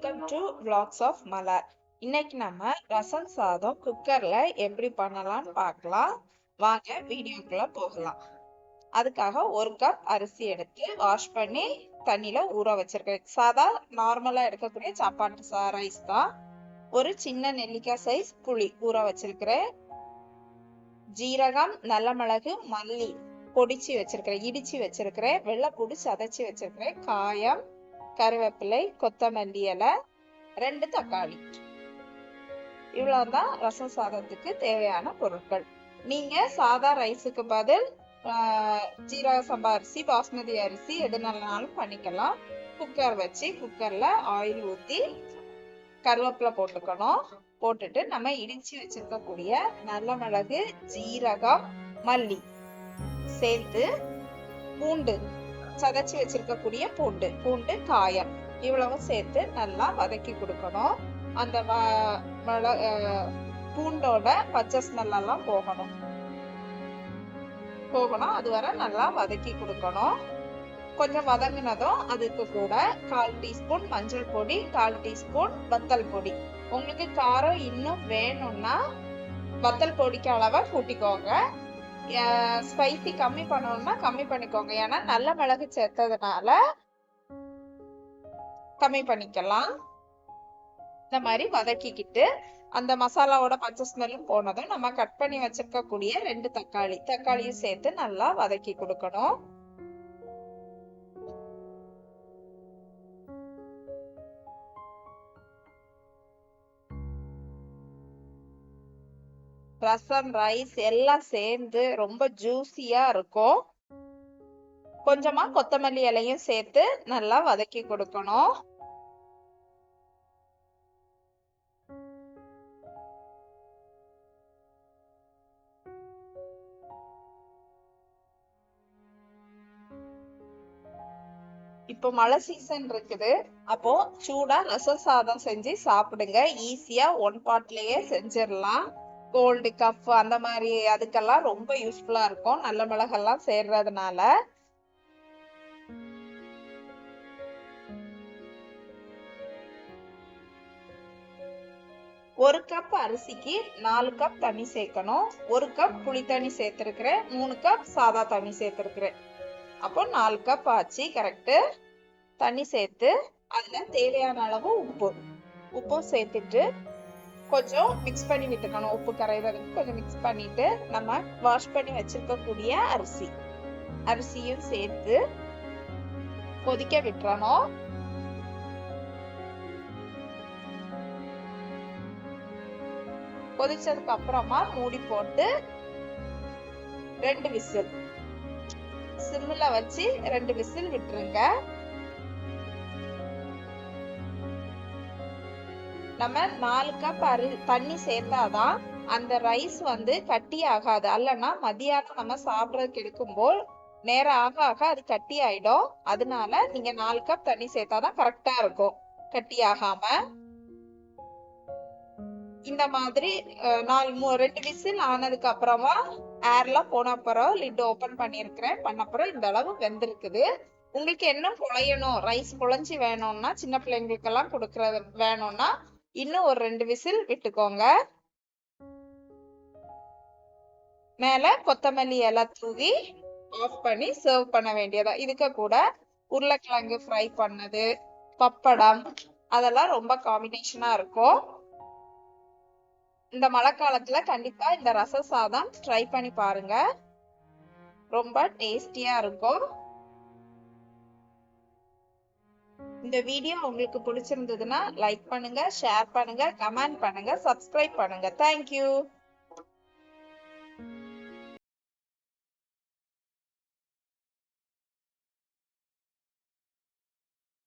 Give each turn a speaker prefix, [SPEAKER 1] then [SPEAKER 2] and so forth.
[SPEAKER 1] Welcome to vlogs of Malar இன்னைக்கு நம்ம ரசம் சாதம் குக்கர்ல எப்படி பண்ணலாம்னு பார்க்கலாம். வாங்க வீடியோக்குள்ள போகலாம். அதுக்காக ஒரு கப் அரிசி எடுத்து வாஷ் பண்ணி தண்ணியில ஊற வச்சிருக்கேன். சாதா நார்மலா எடுக்கக்கூடிய சாப்பாட்டு சா ரைஸ் தான். ஒரு சின்ன நெல்லிக்காய் சைஸ் புளி ஊற வச்சிருக்கிறேன். ஜீரகம் நல்ல மிளகு மல்லி பொடிச்சு வச்சிருக்கிறேன் இடிச்சு வச்சிருக்கிறேன் வெள்ளை வெள்ளைப்பூடு சதைச்சு வச்சிருக்கிறேன் காயம் கருவேப்பிலை கொத்தமல்லி இலை ரெண்டு தக்காளி. இவ்வளவுதான் ரசம் சாதத்துக்கு தேவையான பொருட்கள். நீங்க சாதா ரைஸுக்கு பதில் ஜீரக சம்பா அரிசி பாஸ்மதி அரிசி எதுனாலும் பண்ணிக்கலாம். குக்கர் வச்சு குக்கர்ல ஆயில் ஊத்தி கருவேப்பிலை போட்டுக்கணும். போட்டுட்டு நம்ம இடிச்சு வச்சிருக்கக்கூடிய நல்ல மிளகு ஜீரகம் மல்லி சேர்த்து பூண்டு சதைச்சு வச்சிருக்கக்கூடிய பூண்டு பூண்டு காயம். இவ்வளவும் சேர்த்து நல்லா வதக்கி கொடுக்கணும். அந்த வ- மிள- பூண்டோட பச்சை ஸ்மெல் எல்லாம் போகணும். போகணும். அது வரை நல்லா வதக்கி கொடுக்கணும். கொஞ்சம் வதங்கினதும் அதுக்கு கூட கால் டீஸ்பூன் மஞ்சள் பொடி கால் டீஸ்பூன் வத்தல் பொடி. உங்களுக்கு காரம் இன்னும் வேணும்னா வத்தல் பொடிக்கு அளவை கூட்டிக்கோங்க. ஸ்பைசி கம்மி பண்ணணும்னா கம்மி பண்ணிக்கோங்க. ஏன்னா நல்ல மிளகு சேர்த்ததுனால கம்மி பண்ணிக்கலாம். இந்த மாதிரி வதக்கிக்கிட்டு அந்த மசாலாவோட பச்சை ஸ்மெல்லும் போனதும் நம்ம கட் பண்ணி வச்சிருக்கக்கூடிய ரெண்டு தக்காளி தக்காளியும் சேர்த்து நல்லா வதக்கி கொடுக்கணும். ரசம் ரைஸ் எல்லாம் சேர்ந்து ரொம்ப ஜூசியா இருக்கும். கொஞ்சமா கொத்தமல்லி இலையும் சேர்த்து நல்லா வதக்கி கொடுக்கணும். இப்போ மழை சீசன் இருக்குது. அப்போ சூடா ரச சாதம் செஞ்சு சாப்பிடுங்க. ஈஸியா ஒன் பாட்லயே செஞ்சிடலாம். கோல்டு கஃப் அந்த மாதிரி அதுக்கெல்லாம் ரொம்ப யூஸ்ஃபுல்லா இருக்கும். நல்ல மிளகெல்லாம் சேர்றதுனால. ஒரு கப் அரிசிக்கு நாலு கப் தண்ணி சேர்க்கணும். ஒரு கப் புளி தண்ணி சேர்த்திருக்கிறேன். மூணு கப் சாதா தண்ணி சேர்த்திருக்கிறேன். அப்போ நாலு கப் ஆச்சு. கரெக்டு தண்ணி சேர்த்து அதுல தேவையான அளவு உப்பு. உப்பும் சேர்த்துட்டு கொஞ்சம் மிக்ஸ் பண்ணி விட்டுக்கணும் உப்பு கரையிறதுக்கு கொஞ்சம் மிக்ஸ் பண்ணிட்டு நம்ம வாஷ் பண்ணி வச்சிருக்கக்கூடிய அரிசி. அரிசியும் சேர்த்து கொதிக்க விட்டுறணும். கொதிச்சதுக்கு அப்புறமா மூடி போட்டு ரெண்டு விசில். சிம்ல வச்சு ரெண்டு விசில் விட்டுருங்க. நம்ம நாலு கப் அரி தண்ணி சேர்த்தாதான் அந்த ரைஸ் வந்து கட்டி ஆகாது. அல்லனா மதியானம் நம்ம சாப்பிட்றதுக்கு எடுக்கும்போது நேரம் ஆக ஆக அது கட்டி ஆயிடும். அதனால நீங்க நாலு கப் தண்ணி சேர்த்தாதான் கரெக்டா இருக்கும். கட்டி ஆகாம. இந்த மாதிரி நாலு மூ- ரெண்டு விசில் ஆனதுக்கு அப்புறமா ஏர்லாம் போன அப்புறம் லிட் ஓபன் பண்ணியிருக்கிறேன். பண்ண அப்புறம் இந்த அளவு வெந்திருக்குது. உங்களுக்கு என்ன குழையணும் ரைஸ் குழஞ்சி வேணும்னா சின்ன பிள்ளைங்களுக்கு எல்லாம் கொடுக்கறது வேணும்னா இன்னும் ஒரு ரெண்டு விசில் விட்டுக்கோங்க. மேல கொத்தமல்லி எல்லாம் தூவி ஆஃப் பண்ணி சர்வ் பண்ண வேண்டியதா. இதுக்கு கூட உருளைக்கிழங்கு ஃப்ரை பண்ணது பப்படம் அதெல்லாம் ரொம்ப காம்பினேஷனா இருக்கும். இந்த மழை காலத்துல கண்டிப்பா இந்த ரச சாதம் ட்ரை பண்ணி பாருங்க. ரொம்ப டேஸ்டியா இருக்கும். இந்த வீடியோ உங்களுக்கு பிடிச்சிருந்ததுன்னா லைக் பண்ணுங்க ஷேர் பண்ணுங்க கமெண்ட் பண்ணுங்க சப்ஸ்கிரைப் பண்ணுங்க. தேங்க்யூ